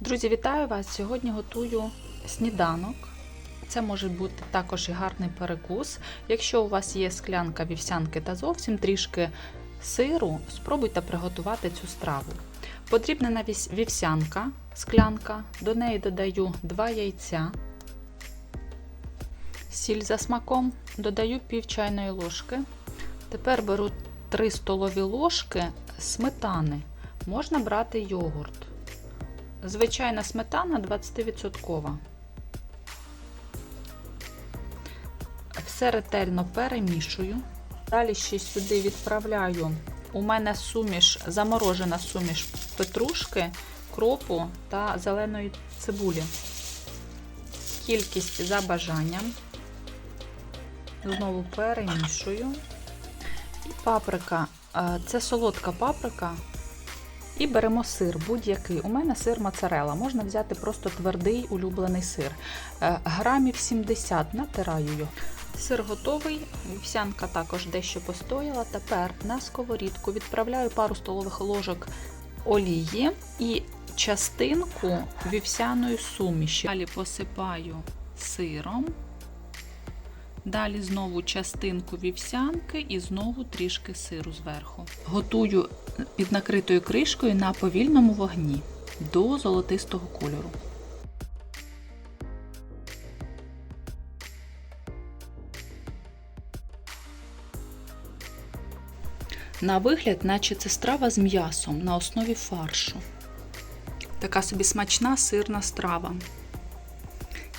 Друзі, вітаю вас! Сьогодні готую сніданок. Це може бути також і гарний перекус. Якщо у вас є склянка вівсянки та зовсім трішки сиру, спробуйте приготувати цю страву. Потрібна вівсянка, склянка, до неї додаю 2 яйця, сіль за смаком, додаю пів чайної ложки. Тепер беру 3 столові ложки сметани. Можна брати йогурт. Звичайна сметана 20%. Все ретельно перемішую. Далі ще сюди відправляю. У мене суміш, заморожена суміш петрушки, кропу та зеленої цибулі. Кількість за бажанням. Знову перемішую. І паприка. Це солодка паприка. І беремо сир будь-який. У мене сир моцарела. Можна взяти просто твердий улюблений сир. Е, Грамів 70 натираю його. Сир готовий, вівсянка також дещо постояла. Тепер на сковорідку відправляю пару столових ложок олії і частинку вівсяної суміші. Далі посипаю сиром. Далі знову частинку вівсянки і знову трішки сиру зверху. Готую під накритою кришкою на повільному вогні до золотистого кольору. На вигляд, наче це страва з м'ясом на основі фаршу. Така собі смачна сирна страва.